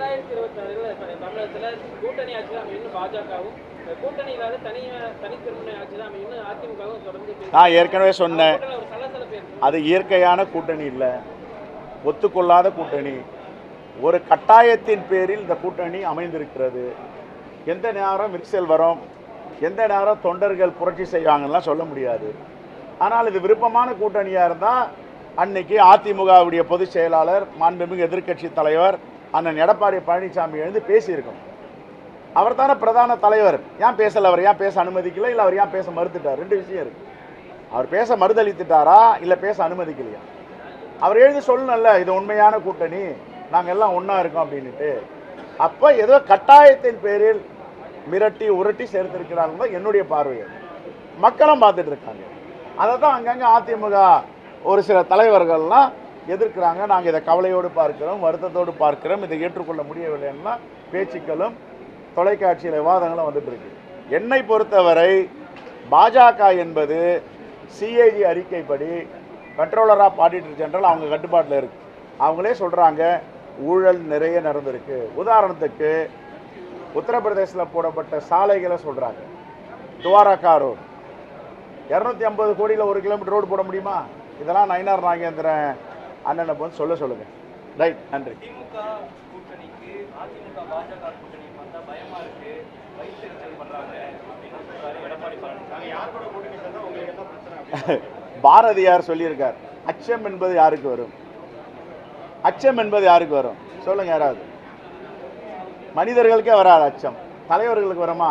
ரெண்டாயிரத்தி இருபத்தி ஆறுல தமிழகத்துல கூட்டணி ஆட்சி தான் இன்னும் பாஜகவும். கூட்டணி இல்லாத தனி தனித்திருமண ஆட்சி தான் இன்னும் அதிமுகவும் தொடர்ந்து நான் ஏற்கனவே சொன்னேன். அது இயற்கையான கூட்டணி இல்லை. ஒத்துக்கொள்ளாத கூட்டணி. ஒரு கட்டாயத்தின் பேரில் இந்த கூட்டணி அமைந்திருக்கிறது. எந்த நேரம் விரிசல் வரும் எந்த நேரம் தொண்டர்கள் புரட்சி செய்வாங்கலாம் சொல்ல முடியாது. ஆனால் இது விருப்பமான கூட்டணியாக இருந்தால் அன்னைக்கு அதிமுகவுடைய பொதுச் செயலாளர் மாண்புமிகு எதிர்க்கட்சி தலைவர் அண்ணன் எடப்பாடி பழனிசாமி எழுந்து பேசியிருக்கணும் அவர் தானே பிரதான தலைவர். ஏன் பேசல அவர்? ஏன் பேச அனுமதிக்கல? இல்லை அவர் ஏன் பேச மறுத்துட்டார்? ரெண்டு விஷயம் இருக்கு. அவர் பேச மறுதளித்துட்டாரா? இல்லை பேச அனுமதிக்கலையா? அவர் எழுதி சொல்லணும்ல இது உண்மையான கூட்டணி. நாங்கள் எல்லாம் ஒன்றா இருக்கோம் அப்படின்ட்டு அப்போ ஏதோ கட்டாயத்தின் பேரில் மிரட்டி உருட்டி சேர்த்திருக்கிறாங்க தான் என்னுடைய பார்வை. மக்களும் பார்த்துட்டு இருக்காங்க. அதை தான் அங்கங்கே அதிமுக ஒரு சில தலைவர்கள்லாம் எதிர்க்கிறாங்க. நாங்கள் இதை கவலையோடு பார்க்கிறோம் வருத்தத்தோடு பார்க்கிறோம். இதை ஏற்றுக்கொள்ள முடியவில்லைன்னா பேச்சுக்களும் தொலைக்காட்சியில் விவாதங்களும் வந்துட்டு இருக்கு. என்னை பொறுத்தவரை பாஜக என்பது சிஏஜி அறிக்கைப்படி கண்ட்ரோலர் ஆஃப் ஆடிட்டர் ஜெனரல் அவங்க கட்டுப்பாட்டில் இருக்கு. அவங்களே சொல்கிறாங்க ஊழல் நிறைய நடந்திருக்கு. உதாரணத்துக்கு உத்தரப்பிரதேசத்தில் போடப்பட்ட சாலைகளை சொல்கிறாங்க துவாரகா ரோடு. இரநூத்தி ஐம்பது கோடியில் ஒரு கிலோமீட்டர் ரோடு போட முடியுமா? இதெல்லாம் நயினார் நாகேந்திரன் அண்ணனை வந்து சொல்ல சொல்லுங்க. ரைட் நன்றி. திமுக கூட்டணிக்கு அதிமுக பாஜக கூட்டணி பார்த்தா பயமா இருக்கு. பாரதியார் சொல்லியிருக்கார் அச்சம் என்பது யாருக்கு வரும்? அச்சம் என்பது யாருக்கு வரும்? சொல்லுங்க யாராவது. மனிதர்களுக்கே வராது அச்சம். தலைவர்களுக்கு வருமா?